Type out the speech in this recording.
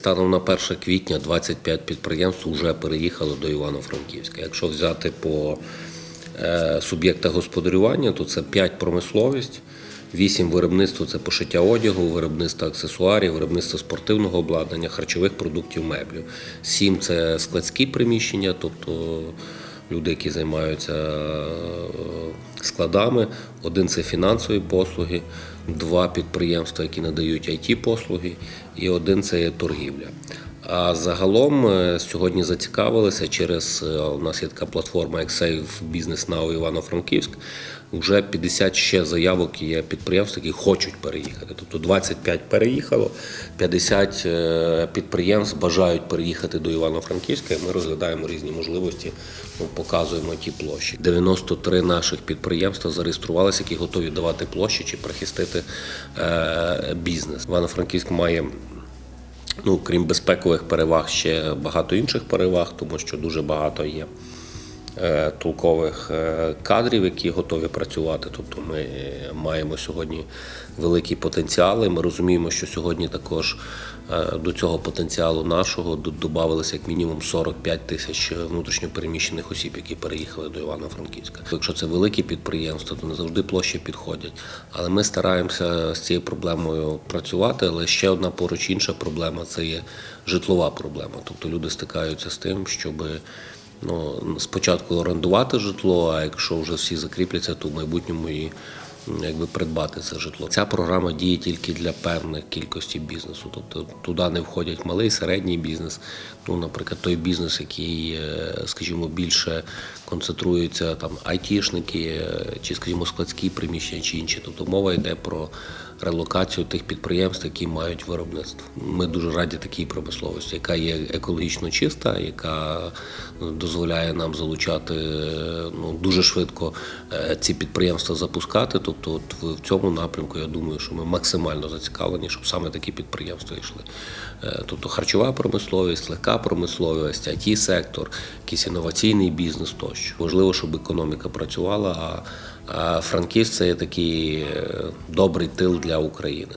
Станом на 1 квітня 25 підприємств вже переїхали до Івано-Франківська. Якщо взяти по е, суб'єктах господарювання, то це 5 промисловість, 8 виробництво це пошиття одягу, виробництво аксесуарів, виробництво спортивного обладнання, харчових продуктів, меблів. 7 це складські приміщення, тобто люди, які займаються е, складами. Один це фінансові послуги, два підприємства, які надають it послуги, і один це торгівля. А загалом е, сьогодні зацікавилися через е, у нас є така платформа Save Business Now Івано-Франківськ. Вже 50 ще заявок є підприємств, які хочуть переїхати. Тобто 25 переїхало, 50 е, підприємств бажають переїхати до Івано-Франківська. Ми розглядаємо різні можливості, ну, показуємо ті площі. 93 наших підприємства зареєструвалися, які готові давати площі чи прихистити бізнес. Івано-Франківськ має Ну, крім безпекових переваг, ще багато інших переваг, тому що дуже багато є толкових е, кадрів, які готові працювати. Тобто ми маємо сьогодні великі потенціали. Ми розуміємо, що сьогодні також е, до цього потенціалу нашого д- додавалося як мінімум 45 тисяч внутрішньопереміщених осіб, які переїхали до Івано-Франківська. Якщо це великі підприємства, то не завжди площі підходять. Але ми стараємося з цією проблемою працювати. Але ще одна поруч інша проблема це є житлова проблема. Тобто люди стикаються з тим, щоб ну, спочатку орендувати житло, а якщо вже всі закріпляться, то в майбутньому і якби придбати це житло. Ця програма діє тільки для певних кількості бізнесу. Тобто туди не входять малий, середній бізнес. Ну, наприклад, той бізнес, який, е, скажімо, більше концентрується там айтішники, е, чи, скажімо, складські приміщення чи інші. Тобто мова йде про релокацію тих підприємств, які мають виробництво. Ми дуже раді такій промисловості, яка є екологічно чиста, яка е, дозволяє нам залучати е, ну, дуже швидко е, ці підприємства запускати. Тобто, от в цьому напрямку я думаю, що ми максимально зацікавлені, щоб саме такі підприємства йшли. Тобто харчова промисловість, легка промисловість, it сектор якийсь інноваційний бізнес тощо. Важливо, щоб економіка працювала. А, а Франківськ це є такий е, добрий тил для України.